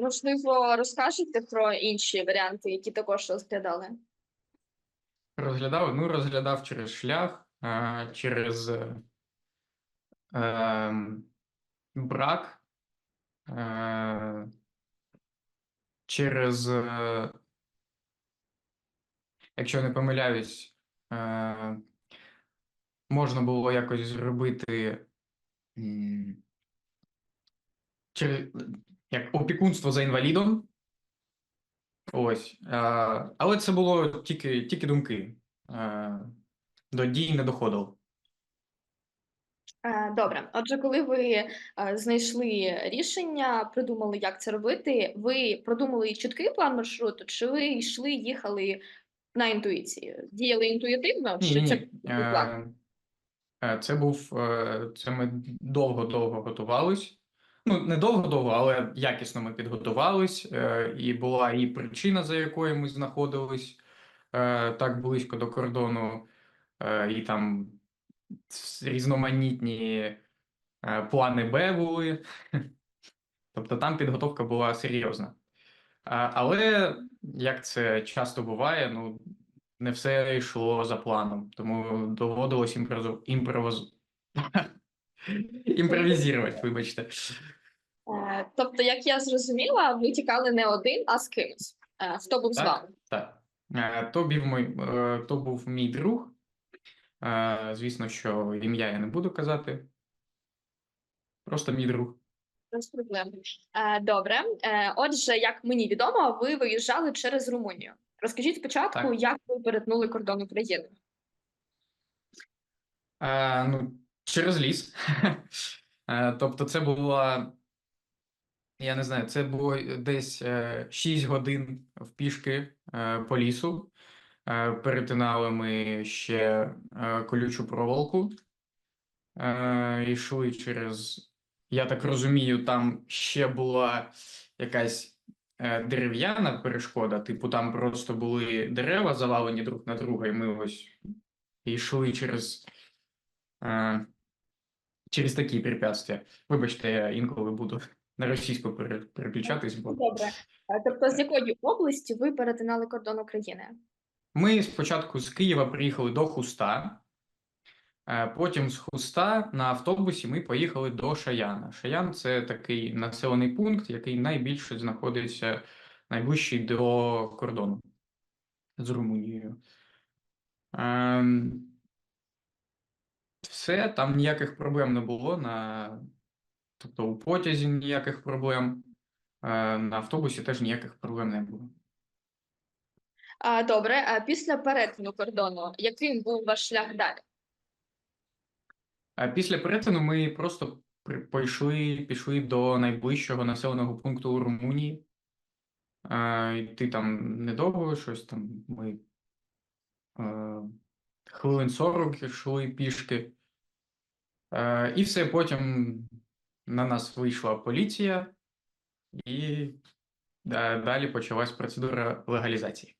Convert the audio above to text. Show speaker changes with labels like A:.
A: Можливо, розкажете про інші варіанти, які також розглядали?
B: Розглядав, ну, розглядав через шлях, через е, ем, брак, е, через, е, якщо не помиляюсь, можна було якось зробити через, як опікунство за інвалідом. Ось. Е, але це було тільки, тільки думки. Е, до дій не доходило.
A: Е, Добре, отже, коли ви знайшли рішення, придумали, як це робити, ви продумали чіткий план маршруту, чи ви йшли, їхали на інтуїції? Діяли інтуїтивно,
B: Ні,
A: чи
B: ні,
A: це був план?
B: Це був це ми довго-довго готувались. Ну, не довго-довго, але якісно ми підготувались, е, і була і причина, за якою ми знаходились е, так близько до кордону, е, і там різноманітні е, плани Б були. Тобто там підготовка була серйозна. А, Але як це часто буває, ну не все йшло за планом, тому доводилось імпровіз... імпровіз... імпровізувати, вибачте.
A: Е, Тобто, як я зрозуміла, ви тікали не один, а з кимось. Е, Хто був з
B: Так.
A: вами?
B: Так. Е, То був мій, то був мій друг. Звісно, що ім'я я не буду казати. Просто мій друг.
A: Без проблем. Добре. Отже, як мені відомо, ви виїжджали через Румунію. Розкажіть спочатку,
B: Так.
A: як ви перетнули кордон України.
B: Е, ну, через ліс. Тобто, це була, я не знаю, це було десь е, 6 годин в пішки е, по лісу. Е, перетинали ми ще е, колючу проволоку. Е, йшли через, я так розумію, там ще була якась е, дерев'яна перешкода, типу, там просто були дерева завалені друг на друга, і ми ось йшли через. Е, через такі препятствия. Вибачте, я інколи буду на російську переключатись, бо
A: Добре. Е, Тобто, з якої області ви перетинали кордон України?
B: ми спочатку з Києва приїхали до Хуста, е, потім з Хуста на автобусі ми поїхали до Шаяна. Шаян це такий населений пункт, який найбільше знаходиться найближчий до кордону з Румунією. Ем, Все, там ніяких проблем не було. На... Тобто у потязі ніяких проблем, е, на автобусі теж ніяких проблем не було.
A: А, Добре, а після перетину кордону, яким був ваш шлях далі?
B: А після перетину ми просто пішли, пішли до найближчого населеного пункту у Румунії. Е, Йти там недовго, щось там ми е, хвилин 40 йшли пішки. Е, І все, потім на нас вийшла поліція, і далі почалась процедура легалізації.